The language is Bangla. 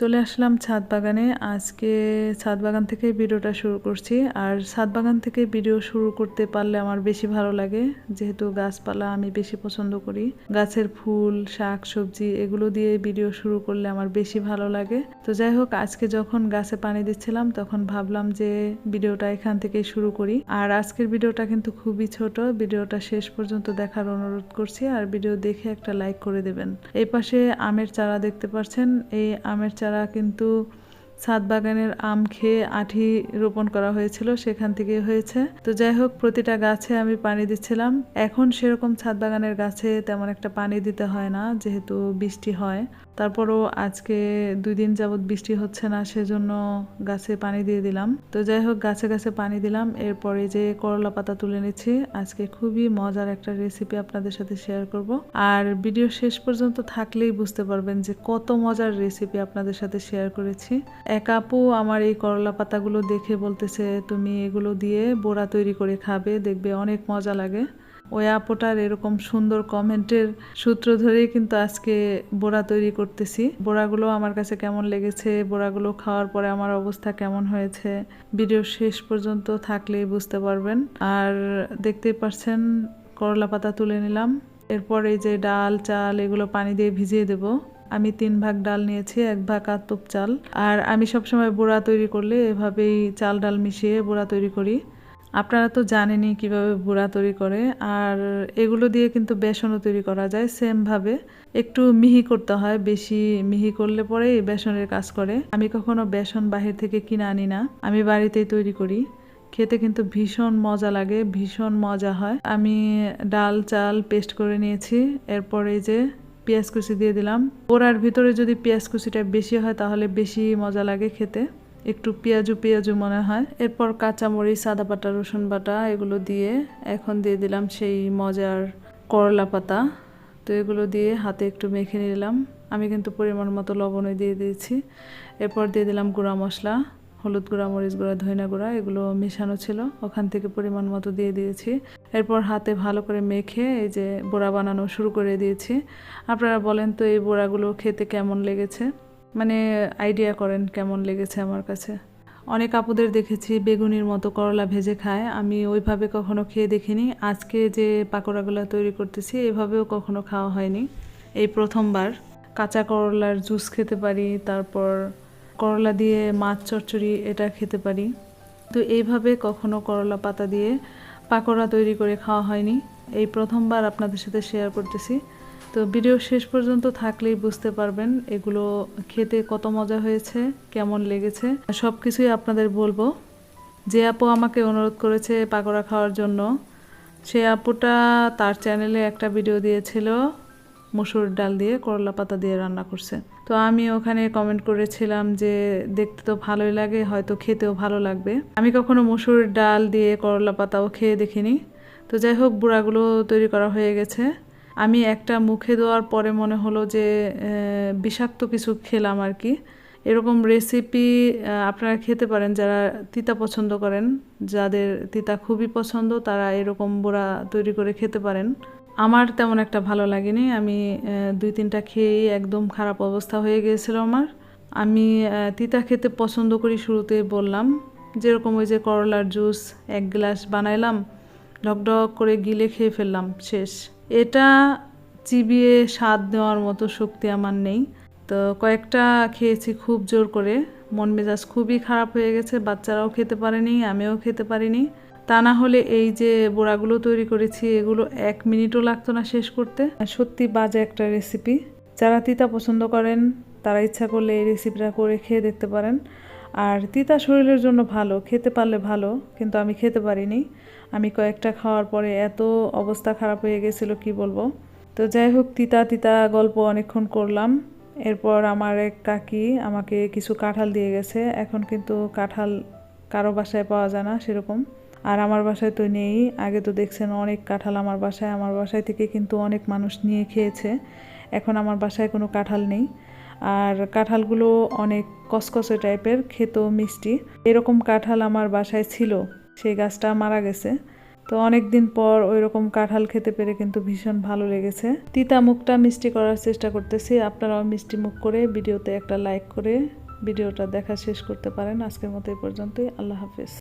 চলে আসলাম ছাদ বাগানে। আজকে ছাদ বাগান থেকে ভিডিওটা শুরু করছি। আর ছাদ বাগান থেকে ভিডিও শুরু করতে পারলে আমার বেশি ভালো লাগে। যেহেতু গাছপালা আমি বেশি পছন্দ করি। গাছের ফুল, শাক, সবজি এগুলো দিয়ে ভিডিও শুরু করলে আমার বেশি ভালো লাগে। তো যাই হোক, আজকে যখন গাছে পানি দিচ্ছিলাম, তখন ভাবলাম যে ভিডিওটা এখান থেকেই শুরু করি। আর আজকের ভিডিওটা কিন্তু খুবই ছোট। ভিডিওটা শেষ পর্যন্ত দেখার অনুরোধ করছি। আর ভিডিও দেখে একটা লাইক করে দেবেন। এই পাশে আমের চারা দেখতে পাচ্ছেন এই আমের চারা কিন্তু ছাদ বাগানের আম খেয়ে আঠি রোপণ করা হয়েছিল, সেখান থেকে হয়েছে। তো যাই হোক, প্রতিটা গাছে আমি পানি দিচ্ছিলাম। এখন সেরকম ছাদ বাগানের গাছে তেমন একটা পানি দিতে হয় না, যেহেতু বৃষ্টি হয়। তারপরও আজকে দুই দিন যাবৎ বৃষ্টি হচ্ছে না, সেজন্য গাছে পানি দিয়ে দিলাম। তো যাই হোক, গাছে গাছে পানি দিলাম, এরপরে যে করলা পাতা তুলে নিচ্ছি। আজকে খুবই মজার একটা রেসিপি আপনাদের সাথে শেয়ার করব। আর ভিডিও শেষ পর্যন্ত থাকলেই বুঝতে পারবেন যে কত মজার রেসিপি আপনাদের সাথে শেয়ার করেছি। এক আপু আমার এই করলা পাতাগুলো দেখে বলতেছে, তুমি এগুলো দিয়ে বোড়া তৈরি করে খাবে, দেখবে অনেক মজা লাগে। ওই আপুটার এরকম সুন্দর কমেন্টের সূত্র ধরেই কিন্তু আজকে বোড়া তৈরি করতেছি। বোড়াগুলো আমার কাছে কেমন লেগেছে বোড়াগুলো খাওয়ার পরে আমার অবস্থা কেমন হয়েছে, ভিডিও শেষ পর্যন্ত থাকলেই বুঝতে পারবেন। আর দেখতেই পাচ্ছেন করলা পাতা তুলে নিলাম। এরপর যে ডাল, চাল, এগুলো পানি দিয়ে ভিজিয়ে দেব। আমি তিন ভাগ ডাল নিয়েছি, এক ভাগ আতপ চাল। আর আমি সবসময় বোড়া তৈরি করলে এভাবেই চাল ডাল মিশিয়ে বোড়া তৈরি করি। আপনারা তো জানেনই কীভাবে বুড়া তৈরি করে, আর এগুলো দিয়ে কিন্তু বেসনও তৈরি করা যায় সেমভাবে। একটু মিহি করতে হয়, বেশি মিহি করলে পরে বেসনের কাজ করে। আমি কখনো বেসন বাহির থেকে কিনে আনি না, আমি বাড়িতেই তৈরি করি। খেতে কিন্তু ভীষণ মজা লাগে, ভীষণ মজা হয়। আমি ডাল, চাল পেস্ট করে নিয়েছি, এরপরে যে পেঁয়াজ কুচি দিয়ে দিলাম। ওরার ভিতরে যদি পেঁয়াজ কুচিটা বেশি হয় তাহলে বেশি মজা লাগে খেতে। একটু পেঁয়াজু পেঁয়াজু মনে হয়। এরপর কাঁচামরিচ, সাদা বাটা রসুন বাটা এগুলো দিয়ে এখন দিয়ে দিলাম সেই মজার করলা পাতা। তো এগুলো দিয়ে হাতে একটু মেখে নিলাম। আমি কিন্তু পরিমাণ মতো লবণই দিয়ে দিয়েছি। এরপর দিয়ে দিলাম গুঁড়া মশলা, হলুদ গুঁড়া, মরিচ গুঁড়া, ধইনা গুঁড়া, এগুলো মেশানো ছিল। ওখান থেকে পরিমাণ মতো দিয়ে দিয়েছি। এরপর হাতে ভালো করে মেখে এই যে বোড়া বানানো শুরু করে দিয়েছি। আপনারা বলেন তো এই বোড়াগুলো খেতে কেমন লেগেছে? মানে আইডিয়া করেন কেমন লেগেছে আমার কাছে। অনেক আপুদের দেখেছি, বেগুনির মতো করলা ভেজে খায়। আমি ওইভাবে কখনো খেয়ে দেখিনি। আজকে যে পাকোড়াগুলো তৈরি করতেছি, এভাবেও কখনো খাওয়া হয়নি। এই প্রথমবার কাঁচা করলার জুস খেতে পারি, তারপর করলা দিয়ে মাছ চচ্চড়ি এটা খেতে পারি। তো এইভাবে কখনো করলা পাতা দিয়ে পাকোড়া তৈরি করে খাওয়া হয়নি। এই প্রথমবার আপনাদের সাথে শেয়ার করতেছি। তো ভিডিও শেষ পর্যন্ত থাকলেই বুঝতে পারবেন এগুলো খেতে কত মজা হয়েছে, কেমন লেগেছে। সব কিছুই আপনাদের বলব। যে আপু আমাকে অনুরোধ করেছে পাকোড়া খাওয়ার জন্য, সে আপুটা তার চ্যানেলে একটা ভিডিও দিয়েছিল, মসুর ডাল দিয়ে, করলা পাতা দিয়ে রান্না করছে। তো আমি ওখানে কমেন্ট করেছিলাম যে, দেখতে তো ভালোই লাগে, হয়তো খেতেও ভালো লাগবে। আমি কখনো মসুর ডাল দিয়ে করলা পাতাও খেয়ে দেখিনি। তো যাই হোক, বুড়াগুলো তৈরি করা হয়ে গেছে। আমি একটা মুখে দেওয়ার পরে মনে হলো যে বিষাক্ত কিছু খেলাম আর কি। এরকম রেসিপি আপনারা খেতে পারেন, যারা তিতা পছন্দ করেন, যাদের তিতা খুবই পছন্দ, তারা এরকম বোড়া তৈরি করে খেতে পারেন। আমার তেমন একটা ভালো লাগেনি। আমি দুই তিনটা খেয়েই একদম খারাপ অবস্থা হয়ে গিয়েছিল আমার। আমি তিতা খেতে পছন্দ করি শুরুতেই বললাম, যেরকম ওই যে করলার জুস এক গ্লাস বানাইলাম ঢকঢক করে গিলে খেয়ে ফেললাম, শেষ। এটা চিবিয়ে স্বাদ দেওয়ার মতো শক্তি আমার নেই। তো কয়েকটা খেয়েছি খুব জোর করে। মন মেজাজ খুবই খারাপ হয়ে গেছে, বাচ্চারাও খেতে পারেনি, আমিও খেতে পারিনি। তা না হলে এই যে বোড়াগুলো তৈরি করেছি, এগুলো এক মিনিটও লাগতো না শেষ করতে। সত্যি বাজে একটা রেসিপি যারা তিতা পছন্দ করেন, তারা ইচ্ছা করলে এই রেসিপিটা করে খেয়ে দেখতে পারেন। আর তিতা শরীরের জন্য ভালো, খেতে পারলে ভালো, কিন্তু আমি খেতে পারিনি। আমি কয়েকটা খাওয়ার পরে এত অবস্থা খারাপ হয়ে গেছিল, কি বলব? তো যাই হোক, তিতা তিতা গল্প অনেকক্ষণ করলাম। এরপর আমার এক কাকি আমাকে কিছু কাঁঠাল দিয়ে গেছে। এখন কিন্তু কাঁঠাল কারও বাসায় পাওয়া যায় না সেরকম। আর আমার বাসায় তো নেই। আগে তো দেখছেন অনেক কাঁঠাল আমার বাসায়। আমার বাসায় থেকে কিন্তু অনেক মানুষ নিয়ে খেয়েছে। এখন আমার বাসায় কোনো কাঁঠাল নেই। আর কাঁঠালগুলো অনেক কসকসে টাইপের, খেতেও মিষ্টি। এরকম কাঁঠাল আমার বাসায় ছিল, সেই গাছটা মারা গেছে। তো অনেক দিন পর ওই রকম কাঁঠাল খেতে পেরে কিন্তু ভীষণ ভালো লেগেছে। তিতা মুখটা মিষ্টি করার চেষ্টা করতেছি, আপনারাও মিষ্টি মুখ করে ভিডিওতে একটা লাইক করে ভিডিওটা দেখা শেষ করতে পারেন। আজকের মতো এই পর্যন্তই, আল্লাহ হাফেজ।